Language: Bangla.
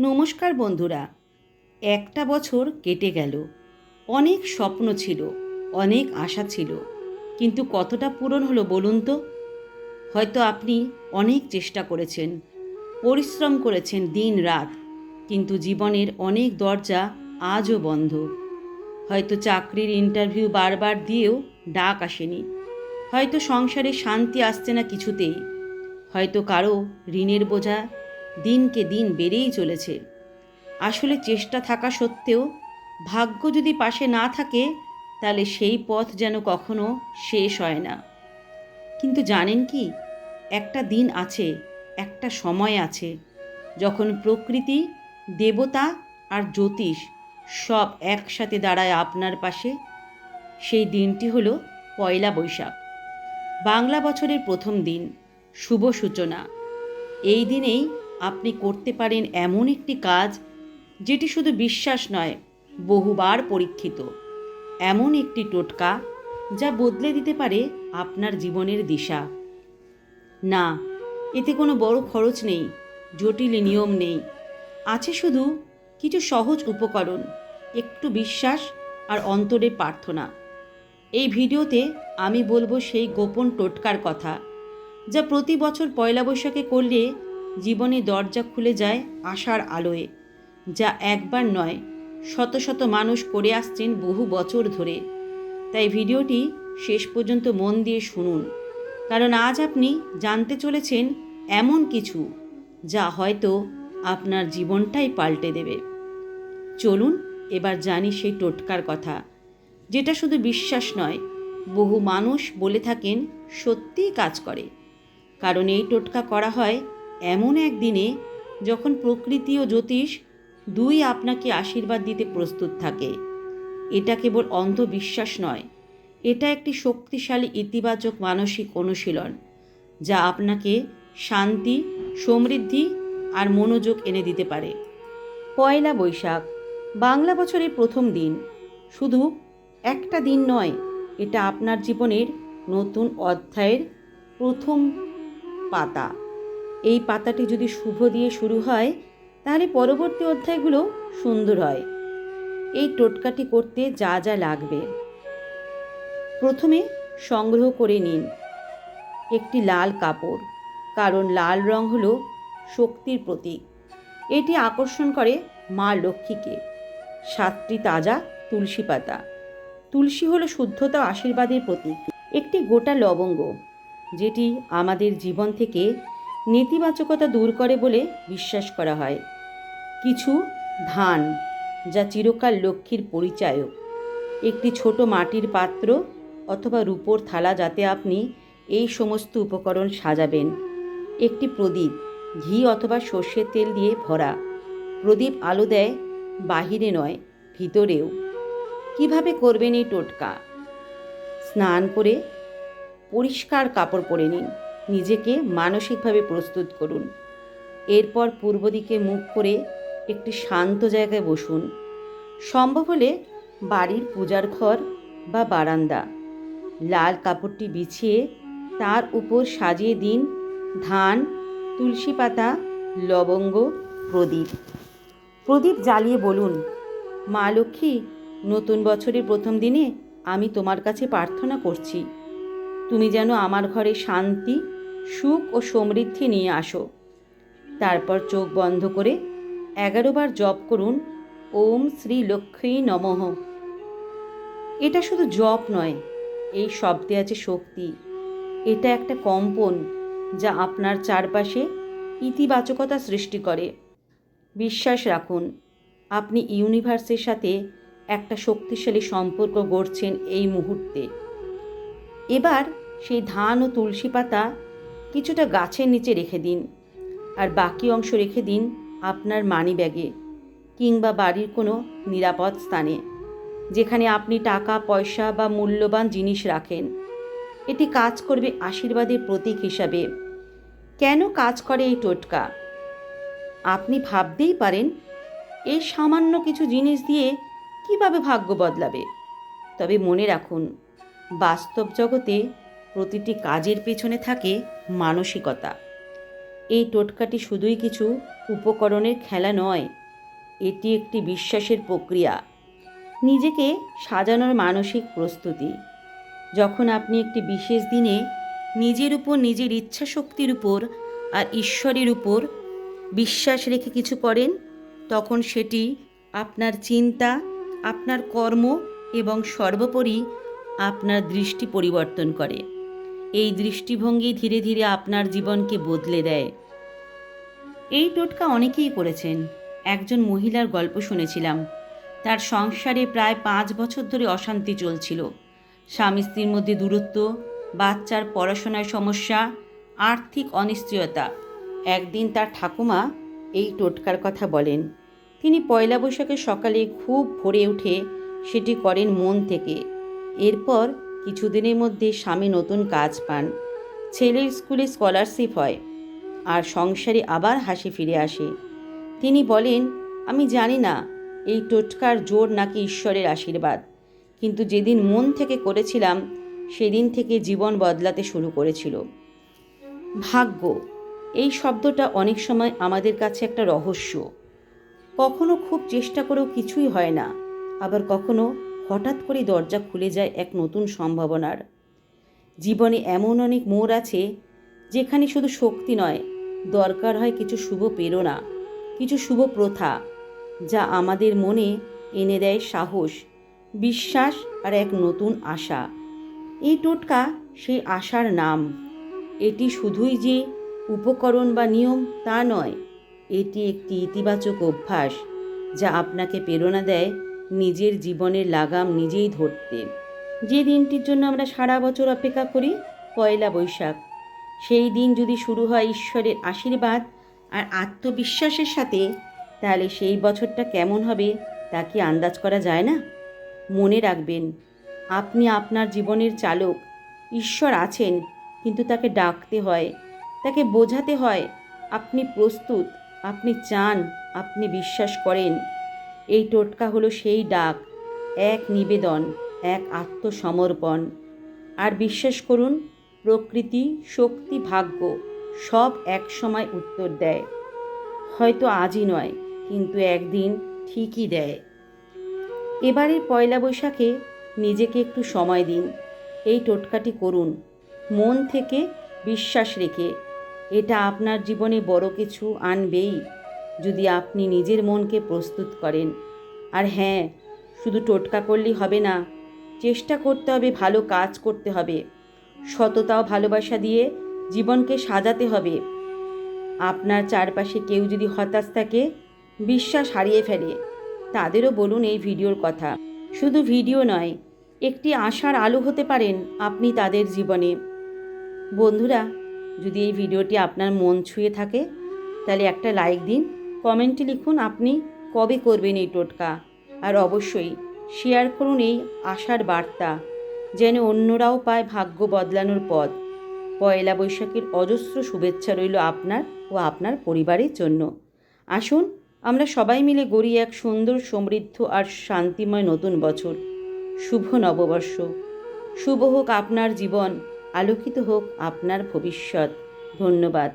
নমস্কার বন্ধুরা। একটা বছর কেটে গেল। অনেক স্বপ্ন ছিল, অনেক আশা ছিল। কিন্তু কতটা পূরণ হলো বলুন তো? হয়তো আপনি অনেক চেষ্টা করেছেন, পরিশ্রম করেছেন দিন রাত কিন্তু জীবনের অনেক দরজা আজও বন্ধ। হয়তো চাকরির ইন্টারভিউ বারবার দিয়েও ডাক আসেনি। হয়তো সংসারে শান্তি আসছে না কিছুতেই। হয়তো কারও ঋণের বোঝা দিনকে দিন বেড়েই চলেছে। আসলে চেষ্টা থাকা সত্ত্বেও, ভাগ্য যদি পাশে না থাকে, তাহলে সেই পথ যেন কখনো শেষ হয় না। কিন্তু জানেন কি, একটা দিন আছে, একটা সময় আছে, যখন প্রকৃতি, দেবতা আর জ্যোতিষ সব একসাথে দাঁড়ায় আপনার পাশে। সেই দিনটি হলো পয়লা বৈশাখ। বাংলা বছরের প্রথম দিন, শুভ সূচনা। এই দিনেই আপনি করতে পারেন এমন একটি কাজ যেটি শুধু বিশ্বাস নয়, বহুবার পরীক্ষিত। এমন একটি টোটকা যা বদলে দিতে পারে আপনার জীবনের দিশা। না, এতে কোনো বড় খরচ নেই, জটিল নিয়ম নেই। আছে শুধু কিছু সহজ উপকরণ, একটু বিশ্বাস আর অন্তরের প্রার্থনা। এই ভিডিওতে আমি বলব সেই গোপন টোটকার কথা, যা প্রতি বছর পয়লা বৈশাখে করলে জীবনে দরজা খুলে যায় আশার আলোয়, যা একবার নয়, শত শত মানুষ করে আসছেন বহু বছর ধরে। তাই ভিডিওটি শেষ পর্যন্ত মন দিয়ে শুনুন, কারণ আজ আপনি জানতে চলেছেন এমন কিছু যা হয়তো আপনার জীবনটাই পাল্টে দেবে। চলুন এবার জানি সেই টোটকার কথা, যেটা শুধু বিশ্বাস নয়, বহু মানুষ বলে থাকেন সত্যিই কাজ করে। কারণ এই টোটকা করা হয় এমন এক দিনে যখন প্রকৃতি ও জ্যোতিষ দুই আপনাকে আশীর্বাদ দিতে প্রস্তুত থাকে, এটা কেবল অন্ধবিশ্বাস নয়, এটা একটি শক্তিশালী ইতিবাচক মানসিক অনুশীলন, যা আপনাকে শান্তি, সমৃদ্ধি আর মনোযোগ এনে দিতে পারে। পয়লা বৈশাখ, বাংলা বছরের প্রথম দিন, শুধু একটা দিন নয়, এটা আপনার জীবনের নতুন অধ্যায়ের প্রথম পাতা। এই পাতাটি যদি শুভ দিয়ে শুরু হয়, তাহলে পরবর্তী অধ্যায়গুলো সুন্দর হয়। এই টোটকাটি করতে যা যা লাগবে। প্রথমে সংগ্রহ করে নিন। একটি লাল কাপড়, কারণ লাল রং হল শক্তির প্রতীক। এটি আকর্ষণ করে মা লক্ষ্মীকে। সাতটি তাজা তুলসী পাতা। তুলসী হলো শুদ্ধতা আশীর্বাদের প্রতীক। একটি গোটা লবঙ্গ, যেটি আমাদের জীবন থেকে নেতিবাচকতা দূর করে বলে বিশ্বাস করা হয়। কিছু ধান, যা চিরকাল লক্ষ্মীর পরিচায়ক। একটি ছোট মাটির পাত্র অথবা রূপোর থালা যাতে আপনি এই সমস্ত উপকরণ সাজাবেন। একটি প্রদীপ, ঘি অথবা সর্ষের তেল দিয়ে ভরা। প্রদীপ আলো দেয়, বাহিরে নয়, ভিতরেও। কীভাবে করবেন এই টোটকা? স্নান করে পরিষ্কার কাপড় পরে নিন। নিজেকে মানসিকভাবে প্রস্তুত করুন। এরপর পূর্ব দিকে মুখ করে একটি শান্ত জায়গায় বসুন। সম্ভব হলে বাড়ির পূজার ঘর বা বারান্দা, লাল কাপড়টি বিছিয়ে তার উপর সাজিয়ে দিন ধান, তুলসী পাতা, লবঙ্গ, প্রদীপ। প্রদীপ জ্বালিয়ে বলুন, মা লক্ষ্মী, নতুন বছরের প্রথম দিনে আমি তোমার কাছে প্রার্থনা করছি। তুমি যেন আমার ঘরে শান্তি, সুখ ও সমৃদ্ধি নিয়ে আসো। তারপর চোখ বন্ধ করে এগারোবার জপ করুন, ওম শ্রী লক্ষ্মী নমঃ। এটা শুধু জপ নয়, এই শব্দে আছে শক্তি। এটা একটা কম্পন যা আপনার চারপাশে ইতিবাচকতা সৃষ্টি করে। বিশ্বাস রাখুন, আপনি ইউনিভার্সের সাথে একটা শক্তিশালী সম্পর্ক গড়ছেন এই মুহূর্তে। এবার সেই ধান ও তুলসী পাতা কিছুটা গাছের নিচে রেখে দিন আর বাকি অংশ রেখে দিন আপনার মানি ব্যাগে কিংবা বাড়ির কোনো নিরাপদ স্থানে, যেখানে আপনি টাকা, পয়সা বা মূল্যবান জিনিস রাখেন। এটি কাজ করবে আশীর্বাদের প্রতীক হিসাবে। কেন কাজ করে এই টোটকা? আপনি ভাবতেই পারেন, এই সামান্য কিছু জিনিস দিয়ে কীভাবে ভাগ্য বদলাবে? তবে মনে রাখুন, বাস্তব জগতে প্রতিটি কাজের পেছনে থাকে মানসিকতা। এই টোটকাটি শুধুই কিছু উপকরণের খেলা নয়, এটি একটি বিশ্বাসের প্রক্রিয়া। নিজেকে সাজানোর মানসিক প্রস্তুতি। যখন আপনি একটি বিশেষ দিনে নিজের উপর নিজের ইচ্ছা শক্তির উপর আর ঈশ্বরের উপর বিশ্বাস রেখে কিছু করেন, তখন সেটি আপনার চিন্তা, আপনার কর্ম এবং সর্বোপরি আপনার দৃষ্টি পরিবর্তন করে। এই দৃষ্টিভঙ্গি ধীরে ধীরে আপনার জীবনকে বদলে দেয়। এই টোটকা অনেকেই করেছেন। একজন মহিলার গল্প শুনেছিলাম। তার সংসারে প্রায় পাঁচ বছর ধরে অশান্তি চলছিল। স্বামী স্ত্রীর মধ্যে দূরত্ব, বাচ্চার পড়াশোনায় সমস্যা, আর্থিক অনিশ্চয়তা। একদিন তার ঠাকুমা এই টোটকার কথা বলেন। তিনি পয়লা বৈশাখের সকালে খুব ভোরে উঠে সেটি করেন মন থেকে। এরপর কিছুদিনের মধ্যে স্বামী নতুন কাজ পান। ছেলের স্কুলে স্কলারশিপ হয় আর সংসারে আবার হাসি ফিরে আসে। তিনি বলেন, আমি জানি না, এই টোটকার জোর নাকি ঈশ্বরের আশীর্বাদ। কিন্তু যেদিন মন থেকে করেছিলাম, সেদিন থেকে জীবন বদলাতে শুরু করেছিল। ভাগ্য, এই শব্দটা অনেক সময় আমাদের কাছে একটা রহস্য। কখনো খুব চেষ্টা করেও কিছুই হয় না, আবার কখনো হঠাৎ করে দরজা খুলে যায় এক নতুন সম্ভাবনার। জীবনে এমন অনেক মোড় আছে যেখানে শুধু শক্তি নয়, দরকার হয় কিছু শুভ প্রেরণা, কিছু শুভ প্রথা, যা আমাদের মনে এনে দেয় সাহস, বিশ্বাস আর এক নতুন আশা। এই টোটকা সেই আশার নাম। এটি শুধুই যে উপকরণ বা নিয়ম তা নয়, এটি একটি ইতিবাচক অভ্যাস যা আপনাকে প্রেরণা দেয় নিজের জীবনের লাগাম নিজেই ধরতে। যে দিনটির জন্য আমরা সারা বছর অপেক্ষা করি, পয়লা বৈশাখ। সেই দিন যদি শুরু হয় ঈশ্বরের আশীর্বাদ আর আত্মবিশ্বাসের সাথে, তাহলে সেই বছরটা কেমন হবে তা কি আন্দাজ করা যায় না? মনে রাখবেন, আপনি আপনার জীবনের চালক, ঈশ্বর আছেন, কিন্তু তাকে ডাকতে হয়, তাকে বোঝাতে হয়, আপনি প্রস্তুত, আপনি চান, আপনি বিশ্বাস করেন। এই টোটকা হলো সেই ডাক, এক নিবেদন, এক আত্মসমর্পণ। আর বিশ্বাস করুন, প্রকৃতি, শক্তি, ভাগ্য সব এক সময় উত্তর দেয়। হয়তো আজই নয়, কিন্তু একদিন ঠিকই দেয়। এবারের পয়লা বৈশাখে নিজেকে একটু সময় দিন, এই টোটকাটি করুন। মন থেকে বিশ্বাস রেখে, এটা আপনার জীবনে বড় কিছু আনবেই। যদি আপনি নিজের মনকে প্রস্তুত করেন। আর হ্যাঁ শুধু টোটকা করলেই হবে না, চেষ্টা করতে হবে, ভালো কাজ করতে হবে। সততা ও ভালোবাসা দিয়ে জীবনকে সাজাতে হবে। আপনার চারপাশে কেউ যদি হতাশ থাকে, বিশ্বাস হারিয়ে ফেলে, তাদেরও বলুন এই ভিডিওর কথা। শুধু ভিডিও নয়, একটি আশার আলো হতে পারেন আপনি তাদের জীবনে। বন্ধুরা, যদি এই ভিডিওটি আপনার মন ছুঁয়ে থাকে, তাহলে একটা লাইক দিন কমেন্টে লিখুন আপনি কবে করবেন এই টোটকা। আর অবশ্যই শেয়ার করুন এই আশার বার্তা, যেন অন্যরাও পায় ভাগ্য বদলানোর পথ। পয়লা বৈশাখের অজস্র শুভেচ্ছা রইল আপনার ও আপনার পরিবারের জন্য। আসুন, আমরা সবাই মিলে গড়ি এক সুন্দর, সমৃদ্ধ আর শান্তিময় নতুন বছর। শুভ নববর্ষ। শুভ হোক আপনার জীবন, আলোকিত হোক আপনার ভবিষ্যৎ। ধন্যবাদ।